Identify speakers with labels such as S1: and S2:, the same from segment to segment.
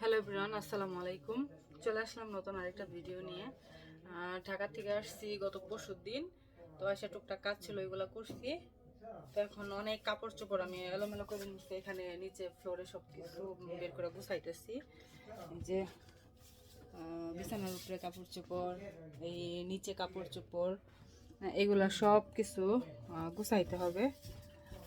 S1: Hello everyone আসসালামু আলাইকুম। চলে আসলাম নতুন আরেকটা ভিডিও নিয়ে। ঢাকা থেকে আসছি গত পরশু দিন। তো এসে টুকটাক কাজ ছিল, ওইগুলো করছি। তো এখন অনেক কাপড় চোপড় আমি এলোমেলো করে নিচ্ছি এখানে নিচে ফ্লোরে সব কিছু বের করে গুছাইতেছি। যে বিছানার উপরে কাপড় চোপড়, এই নিচে কাপড় চোপড়, এগুলা সব কিছু গুছাইতে হবে।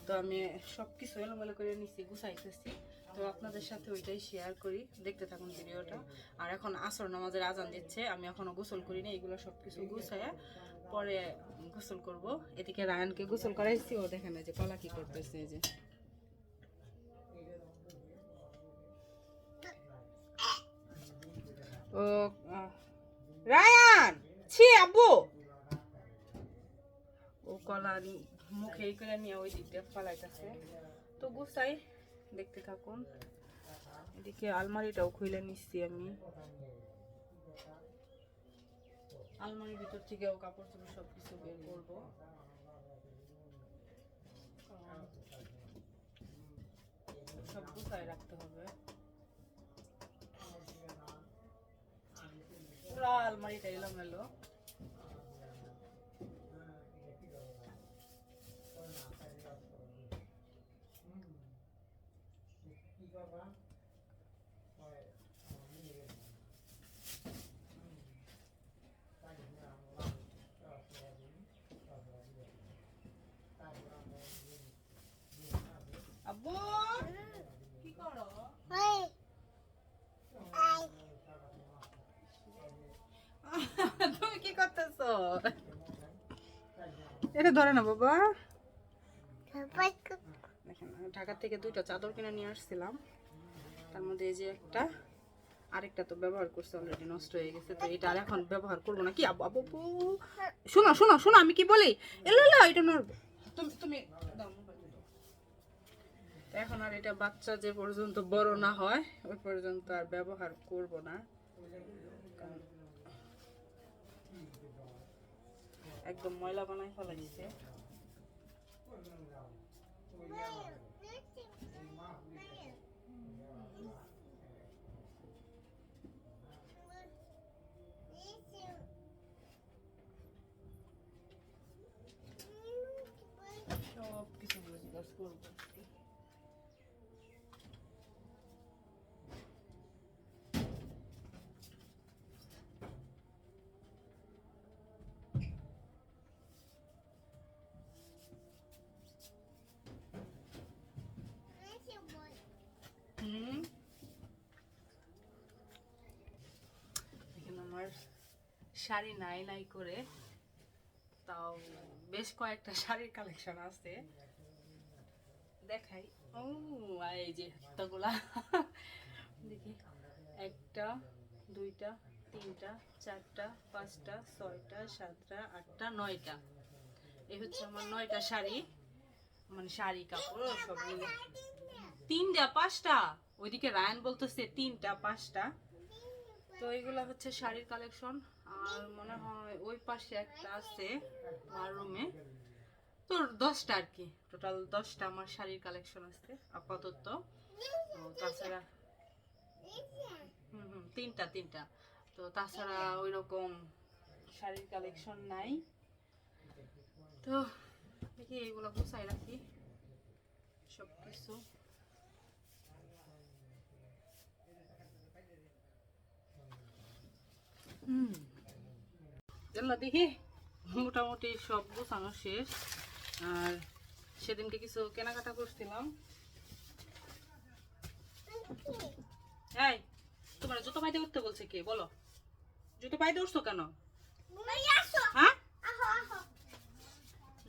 S1: তো আমি সব কিছু এলোমেলো করে নিচ্ছি গুছাইতেছি। তো আপনাদের সাথে ওইটাই শেয়ার করি। দেখতে থাকুন ভিডিওটা। আর এখন আসর নামাজের আজান দিচ্ছে। আমি এখনও গোসল করিনি, এগুলো সব কিছু গুছাইয়া পরে গোসল করব। এদিকে রায়ানকে গোসল করাইছি, ও দেখেন যে কলা কি করতেছে যে। ও রায়ান! ছি, আব্বু! ও কলা নি- মুখে এই করে নিয়ে ওই দিক দিয়ে ফালাইতেছে। তো গুছাই। দেখতে থাকুন। এদিকে আলমারিটাও খুলে নিচ্ছি আমি। আলমারির ভিতর থেকেও কাপড় চোপড় সব কিছু বের করব। সব গুছাই রাখতে হবে। পুরা আলমারিটা এলোমেলো। আব্বু! কি করো? তুমি কি করতেছো? এটা ধরে না বাবা। দেখেন ঢাকা থেকে দুইটা চাদর কিনে নিয়ে আসছিলাম। তার মধ্যে এই যে একটা, আরেকটা তো ব্যবহার করছে অলরেডি নষ্ট হয়ে গেছে। তো এটা আর এখন ব্যবহার করব না। কি আবু আবু। শোনো শোনো শোনো, আমি কি বলি? এলো এটা নড়বে তুমি তুমি এখন আর এটা বাচ্চা যে পর্যন্ত বড় না হয়, ওই পর্যন্ত আর ব্যবহার করব না। একদম ময়লা বানাই ফেলাইছে। সব কিছু গোছগাছ করব এখানে আমার শাড়ি নাই নাই করে, তাও বেশ কয়েকটা শাড়ির কালেকশন আছে। দেখাই। ও, এই যে হাতগুলা দেখি, একটা, দুইটা, তিনটা, চারটা, পাঁচটা, ছয়টা, সাতটা, আটটা, নয়টা। এই হচ্ছে আমার নয়টা শাড়ি মানে শাড়ি, কাপড় সব মিলে তিনটা, পাঁচটা? ওইদিকে রায়ন বলতেছে তিনটা, পাঁচটা। তো এগুলো হচ্ছে শাড়ির কালেকশন আর মনে হয় ওই পাশে একটা আছে আমার রুমে তো দশটা আর কি টোটাল দশটা আমার শাড়ির কালেকশন আছে, আপাতত। তাছাড়া হুম হুম, তিনটা তিনটা। তো তাছাড়া ওই রকম শাড়ির কালেকশন নাই। তো দেখি এগুলো গুছাই রাখি সব কিছু হুম। এগুলো দেখি মোটামুটি সব গোছানো শেষ। আর সেদিনকে কিছু কেনাকাটা করছিলাম। এই তোমার জুতো পাইতে উঠতে বলছে কে? বলো। জুতো পাইতে উঠছো কেন? হ্যাঁ?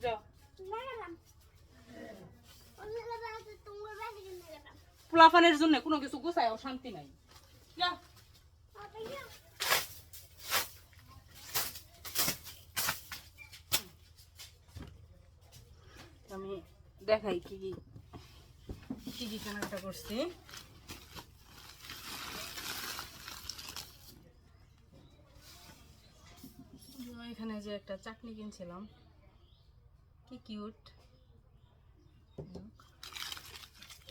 S1: যাও। পোলাফানের জন্য কোনো কিছু গোছায় শান্তি নাই। যা আমি দেখাই কি কি কি কি কেনাকাটা করছি। এখানে যে একটা চাটনি কিনছিলাম, কি কিউট।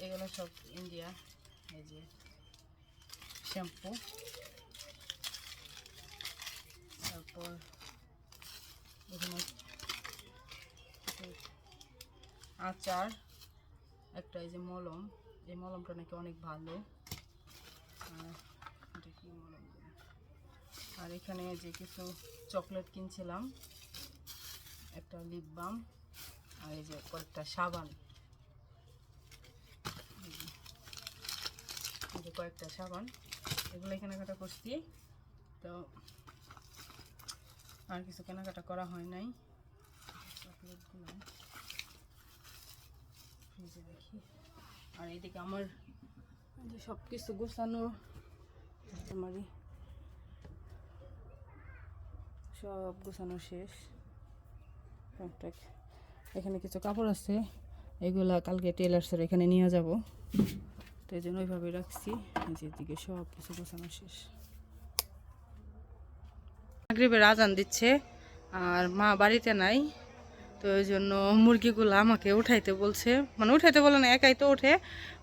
S1: এগুলো সব ইন্ডিয়া, এই যে শ্যাম্পু তারপর এখানে কিছু আচার, একটা এই যে মলম, এই মলমটা নাকি অনেক ভালো। আর এখানে যে কিছু চকলেট কিনছিলাম, একটা লিপ বাম আর এই যে কয়েকটা সাবান। এই যে- কয়েকটা সাবান, এগুলো কেনাকাটা করছি। তো আর কিছু কেনাকাটা করা হয় নাই। চকলেটগুলো। দেখি। আর এইদিকে আমার যে সব কিছু গোছানো আমারই সব গোছানো শেষ। এখানে কিছু কাপড় আছে, এগুলা কালকে টেলার্সের এখানে নিয়ে যাব। তো এই জন্য ওইভাবে রাখছি নিজের দিকে সব কিছু গোছানো শেষ। মাগরিবের আজান দিচ্ছে, আর মা বাড়িতে নাই তো ওই জন্য মুরগিগুলো আমাকে উঠাইতে বলছে। মানে উঠাইতে বলে না, একাই তো ওঠে।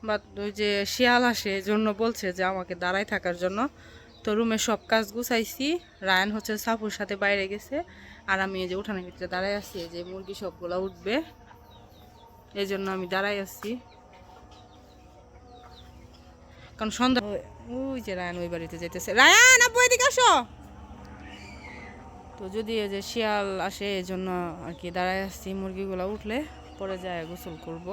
S1: বাট ওই যে শিয়াল আসে জন্য বলছে যে আমাকে দাঁড়ায় থাকার জন্য। তো রুমে সব কাজ গুছাইছি। রায়ন হচ্ছে সাপুর সাথে বাইরে গেছে। আর আমি এই যে উঠানের ভিতরে দাঁড়াই আছি যে মুরগি সবগুলো উঠবে। এই জন্য আমি দাঁড়াই আছি। কারণ সন্ধ্যা ওই যে রায়ন ওই বাড়িতে যেতেছে রায়ান আপু এদিকে আসো! তো যদি এই যে শিয়াল আসে, এই জন্য আর কি দাঁড়ায় আসছি মুরগিগুলো উঠলে পরে যায় গোসল করব।